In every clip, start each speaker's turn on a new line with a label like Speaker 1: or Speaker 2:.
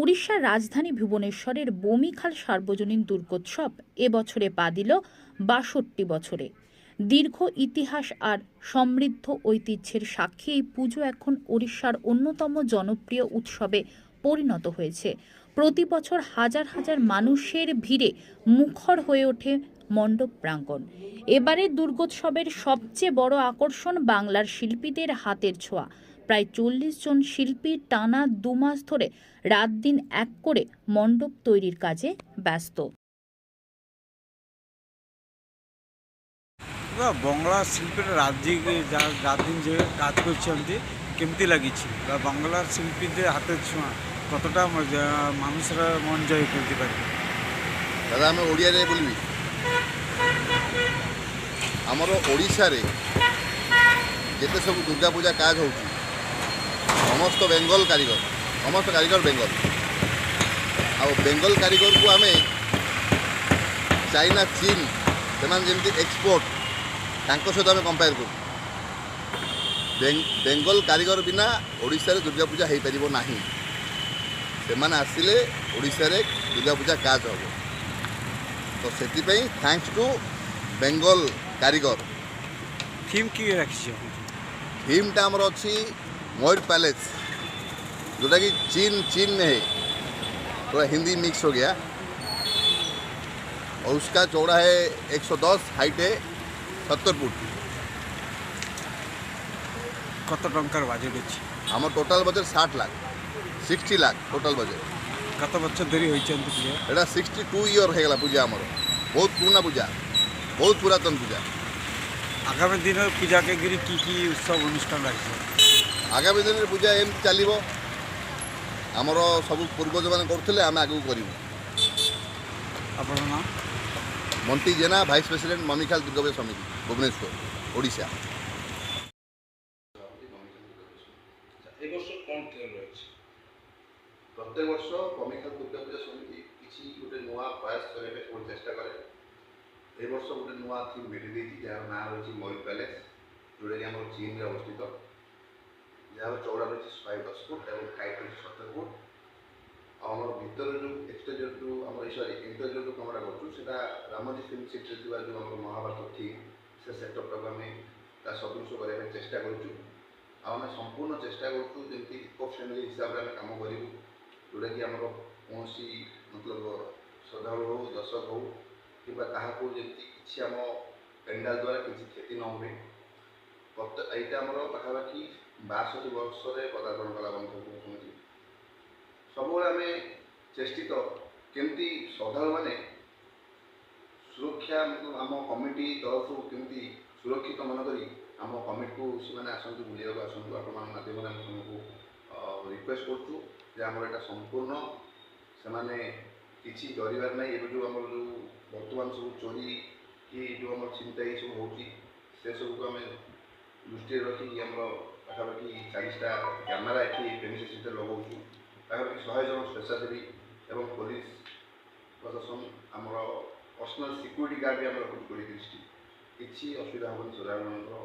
Speaker 1: উড়িষ্যার রাজধানী ভুবনেশ্বরের বমিখাল সার্বজনীন দুর্গোৎসব এবছরে পা দিল বাষট্টি বছরে দীর্ঘ ইতিহাস আর সমৃদ্ধ ঐতিহ্যের সাক্ষী এই পুজো এখন উড়িষ্যার অন্যতম জনপ্রিয় উৎসবে পরিণত হয়েছে প্রতি বছর হাজার হাজার মানুষের ভিড়ে মুখর হয়ে ওঠে মণ্ডপ প্রাঙ্গণ এবারে দুর্গোৎসবের সবচেয়ে বড় আকর্ষণ বাংলার শিল্পীদের হাতের ছোঁয়া প্রায় চল্লিশ জন শিল্পী টানা দুমাস ধরে রাত দিন এক করে মণ্ডপ তৈরির কাজে ব্যস্ত
Speaker 2: বাংলা শিল্পীরা রাত যা রাত দিন যে কাজ করছেন কেমতি লাগিছে বা বাংলার শিল্পীদের হাতের ছোঁয়া কতটা মানুষের মন জয় করতে পারে
Speaker 3: দাদা আমি ওড়িয়ারে বলবি আমার ওড়িশারে যেতে সব দুর্গাপূজা কাজ হচ্ছে সমস্ত ବେଙ୍ଗଲ କାରିଗର ସମସ୍ତ କାରିଗର ବେଙ୍ଗଲ ଆଉ ବେଙ୍ଗଲ କାରିଗରକୁ ଆମେ ଚାଇନା ଚୀନ ସେମାନେ ଯେମିତି ଏକ୍ସପୋର୍ଟ ତାଙ୍କ ସହିତ ଆମେ କମ୍ପେୟାର କରୁ ବେଙ୍ଗଲ କାରିଗର ବିନା ଓଡ଼ିଶାରେ ଦୁର୍ଗାପୂଜା ହୋଇପାରିବ ନାହିଁ ସେମାନେ ଆସିଲେ ଓଡ଼ିଶାରେ ଦୁର୍ଗାପୂଜା କାଜ ହେବ ତ ସେଥିପାଇଁ ଥ୍ୟାଙ୍କସ୍ ଟୁ ବେଙ୍ଗଲ କାରିଗର
Speaker 2: থিম কি রাখছি
Speaker 3: থিমটা আমার অছি मयूर पैलेस जो कि चीन चीन में है थोड़ा हिंदी मिक्स हो गया और उसका चौड़ा है 110 हाइट है सत्तर फुट
Speaker 2: কত টাকার বাজেট হচ্ছে
Speaker 3: আমার টোটাল বাজেট ষাট lakh sixty lakh total budget
Speaker 2: কত বছর ধরে হয়েছে পূজা
Speaker 3: এটা সিক্সটি টু ইয়র হয়ে গেল পূজা আমার বহুত পুরোনা পূজা বহুত পুরাতন পূজা
Speaker 2: আগামী দিনের পূজাকে ঘিরে কী কী উৎসব অনুষ্ঠান রাখছে
Speaker 3: ଆଗାମୀ ଦିନରେ ପୂଜା ଏମିତି ଚାଲିବ ଆମର ସବୁ ପୂର୍ବଜମାନେ କରୁଥିଲେ ଆମେ ଆଗକୁ କରିବୁ
Speaker 2: ଆପଣଙ୍କ ନାଁ
Speaker 3: ମଣ୍ଟି ଜେନା ଭାଇସ୍ ପ୍ରେସିଡେଣ୍ଟ ମମିଖାଲ ଦୁର୍ଗାପୂଜା ସମିତି ଭୁବନେଶ୍ୱର ଓଡ଼ିଶା ପ୍ରତ୍ୟେକ ବର୍ଷ କମିଖାଲ ଦୁର୍ଗାପୂଜା ସମିତି କିଛି ଗୋଟେ ନୂଆ ପ୍ରୟାସ କରିବା ପାଇଁ ସବୁ ଚେଷ୍ଟା କରେ ଏ ବର୍ଷ ଗୋଟେ ନୂଆ ଥିମ୍ ଭେଟି ଦେଇଛି ଯାହାର ନାଁ ରହିଛି ମୟୂର ପ୍ୟାଲେସ୍ ଯେଉଁଟାକି ଆମର ଚୀନରେ ଅବସ୍ଥିତ ଯାହାର ଚଉଡ଼ା ରହିଛି ଶହେ ଦଶ ପାସପୋର୍ଟ ଏବଂ ହାଇଟ୍ ରହିଛି ସତର ଫୁଟ୍ ଆଉ ଆମର ଭିତରେ ଯେଉଁ ଏକ୍ସଟେରିୟର ଯେଉଁ ଆମର ସରି ଇଣ୍ଟେରିୟର ଯେଉଁ କାମଟା କରୁଛୁ ସେଇଟା ରାମଜୀ ଫିଲ୍ମ ସିଟିରେ ଥିବା ଯେଉଁ ଆମର ମହାଭାରତ ଠିକ୍ ସେ ସେଟଅପ୍ଟାକୁ ଆମେ ତା ସଦୃଶ କରିବା ପାଇଁ ଚେଷ୍ଟା କରୁଛୁ ଆଉ ଆମେ ସମ୍ପୂର୍ଣ୍ଣ ଚେଷ୍ଟା କରୁଛୁ ଯେମିତି ଇକୋ ଫ୍ରେଣ୍ଡଲି ହିସାବରେ ଆମେ କାମ କରିବୁ ଯେଉଁଟାକି ଆମର କୌଣସି ମତଲବ ଶ୍ରଦ୍ଧାଳୁ ହେଉ ଦର୍ଶକ ହେଉ କିମ୍ବା ତାହାକୁ ଯେମିତି କିଛି ଆମ ପେଣ୍ଡାଲ ଦ୍ୱାରା କିଛି କ୍ଷତି ନ ହୁଏ ଏଇଟା ଆମର ପାଖାପାଖି ବାଷଠି ବର୍ଷରେ ପଦାର୍ପଣ କଲା ବନ୍ଧ ମୁଖ୍ୟମନ୍ତ୍ରୀ ସବୁବେଳେ ଆମେ ଚେଷ୍ଟିତ କେମିତି ଶ୍ରଦ୍ଧାଳୁମାନେ ସୁରକ୍ଷା ଆମ କମିଟି ତରଫରୁ କେମିତି ସୁରକ୍ଷିତ ମନେ କରି ଆମ କମିଟିକୁ ସେମାନେ ଆସନ୍ତୁ ବୁଲିବାକୁ ଆସନ୍ତୁ ଆପଣମାନଙ୍କ ମାଧ୍ୟମରେ ଆମେ ସେମାନଙ୍କୁ ରିକ୍ୱେଷ୍ଟ କରୁଛୁ ଯେ ଆମର ଏଇଟା ସମ୍ପୂର୍ଣ୍ଣ ସେମାନେ କିଛି ଡରିବାର ନାହିଁ ଏବେ ଯେଉଁ ଆମର ଯେଉଁ ବର୍ତ୍ତମାନ ସବୁ ଚୋରି କି ଯେଉଁ ଆମର ଚିନ୍ତା ଏସବୁ ହେଉଛି ସେସବୁକୁ ଆମେ ଦୃଷ୍ଟିରେ ରଖିକି ଆମର ପାଖାପାଖି ଚାଳିଶଟା କ୍ୟାମେରା ଏଠି ବେନିଫିଟ୍ ସେଥିରେ ଲଗାଉଛୁ ପାଖାପାଖି ଶହେ ଜଣ ସ୍ୱେଚ୍ଛାସେବୀ ଏବଂ ପୋଲିସ ପ୍ରଶାସନ ଆମର ପର୍ସନାଲ ସିକ୍ୟୁରିଟି ଗାର୍ଡ଼ ବି ଆମର ରଖୁଛୁ କୋଡ଼ିଏ ତିରିଶଟି କିଛି ଅସୁବିଧା ହେବନି ସଦାମାନଙ୍କର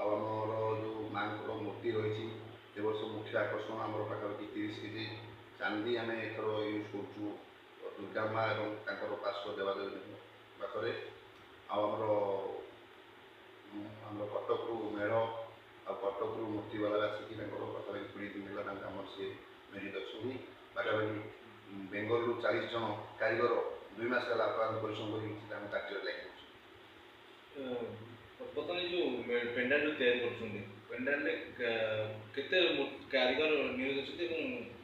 Speaker 3: ଆଉ ଆମର ଯେଉଁ ମାଆଙ୍କର ମୂର୍ତ୍ତି ରହିଛି ଏ ବର୍ଷ ମୁଖ୍ୟ ଆକର୍ଷଣ ଆମର ପାଖାପାଖି ତିରିଶ କେଜି ଚାନ୍ଦି ଆମେ ଏଥର ୟୁଜ୍ କରୁଛୁ ଦୁର୍ଗା ମା ଏବଂ ତାଙ୍କର ପାର୍ଶ୍ୱ ଦେବାଦେବୀ ପାଖରେ ଆଉ ଆମର ମିଳିତ ଅଛନ୍ତି ପାଖାପାଖି ବେଙ୍ଗଲରୁ ଚାଳିଶ ଜଣ କାରିଗର ଦୁଇ ମାସ ହେଲା ଅକ୍ଳାନ୍ତ ପରିଶ୍ରମ କରି ସେଟା ଆମେ କାର୍ଯ୍ୟରେ ଲାଗିଛନ୍ତି
Speaker 4: ବର୍ତ୍ତମାନ ଏଇ ଯେଉଁ ପେଣ୍ଡାଲ ତିଆରି କରୁଛନ୍ତି ପେଣ୍ଡାଲରେ କେତେ କାରିଗର ନିୟୋଜିତ ଅଛନ୍ତି ଏବଂ